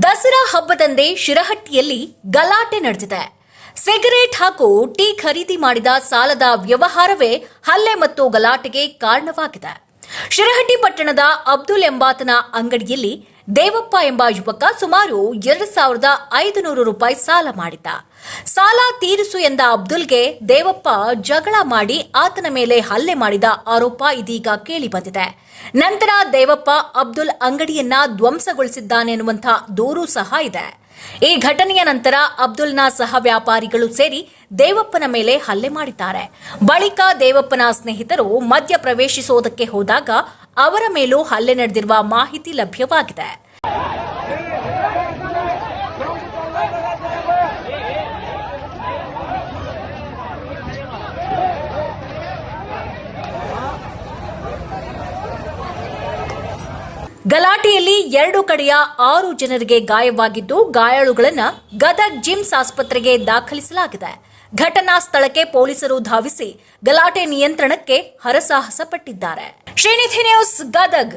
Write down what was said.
ದಸರಾ ಹಬ್ಬದಂದೇ ಶಿರಹಟ್ಟಿಯಲ್ಲಿ ಗಲಾಟೆ ನಡೆದಿದೆ. ಸಿಗರೇಟ್ ಹಾಗೂ ಟೀ ಖರೀದಿ ಮಾಡಿದ ಸಾಲದ ವ್ಯವಹಾರವೇ ಹಲ್ಲೆ ಮತ್ತು ಗಲಾಟೆಗೆ ಕಾರಣವಾಗಿದೆ. ಶಿರಹಟ್ಟಿ ಪಟ್ಟಣದ ಅಬ್ದುಲ್ ಎಂಬಾತನ ಅಂಗಡಿಯಲ್ಲಿ ದೇವಪ್ಪ ಎಂಬ ಯುವಕ ಸುಮಾರು ಎರಡು ಸಾವಿರದ ಐದುನೂರು ರೂಪಾಯಿ ಸಾಲ ಮಾಡಿದ್ದ. ಸಾಲ ತೀರಿಸು ಎಂದ ಅಬ್ದುಲ್ಗೆ ದೇವಪ್ಪ ಜಗಳ ಮಾಡಿ ಆತನ ಮೇಲೆ ಹಲ್ಲೆ ಮಾಡಿದ ಆರೋಪ ಇದೀಗ ಕೇಳಿಬಂದಿದೆ. ನಂತರ ದೇವಪ್ಪ ಅಬ್ದುಲ್ ಅಂಗಡಿಯನ್ನ ಧ್ವಂಸಗೊಳಿಸಿದ್ದಾನೆನ್ನುವಂಥ ದೂರು ಸಹ ಇದೆ. ಈ ಘಟನೆಯ ನಂತರ ಅಬ್ದುಲ್ನ ಸಹ ವ್ಯಾಪಾರಿಗಳು ಸೇರಿ ದೇವಪ್ಪನ ಮೇಲೆ ಹಲ್ಲೆ ಮಾಡಿದ್ದಾರೆ. ಬಳಿಕ ದೇವಪ್ಪನ ಸ್ನೇಹಿತರು ಮಧ್ಯ ಪ್ರವೇಶಿಸುವುದಕ್ಕೆ ಹೋದಾಗ ಅವರ ಮೇಲೂ ಹಲ್ಲೆ ನಡೆದಿರುವ ಮಾಹಿತಿ ಲಭ್ಯವಾಗಿದೆ. ಗಲಾಟೆಯಲ್ಲಿ ಎರಡು ಕಡೆಯ ಆರು ಜನರಿಗೆ ಗಾಯವಾಗಿದ್ದು ಗಾಯಾಳುಗಳನ್ನು ಗದಗ್ ಜಿಮ್ಸ್ ಆಸ್ಪತ್ರೆಗೆ ದಾಖಲಿಸಲಾಗಿದೆ. ಘಟನಾ ಸ್ಥಳಕ್ಕೆ ಪೊಲೀಸರು ಧಾವಿಸಿ ಗಲಾಟೆ ನಿಯಂತ್ರಣಕ್ಕೆ ಹರಸಾಹಸ ಪಟ್ಟಿದ್ದಾರೆ ಶ್ರೀನಿಧಿ ನ್ಯೂಸ್ ಗದಗ್.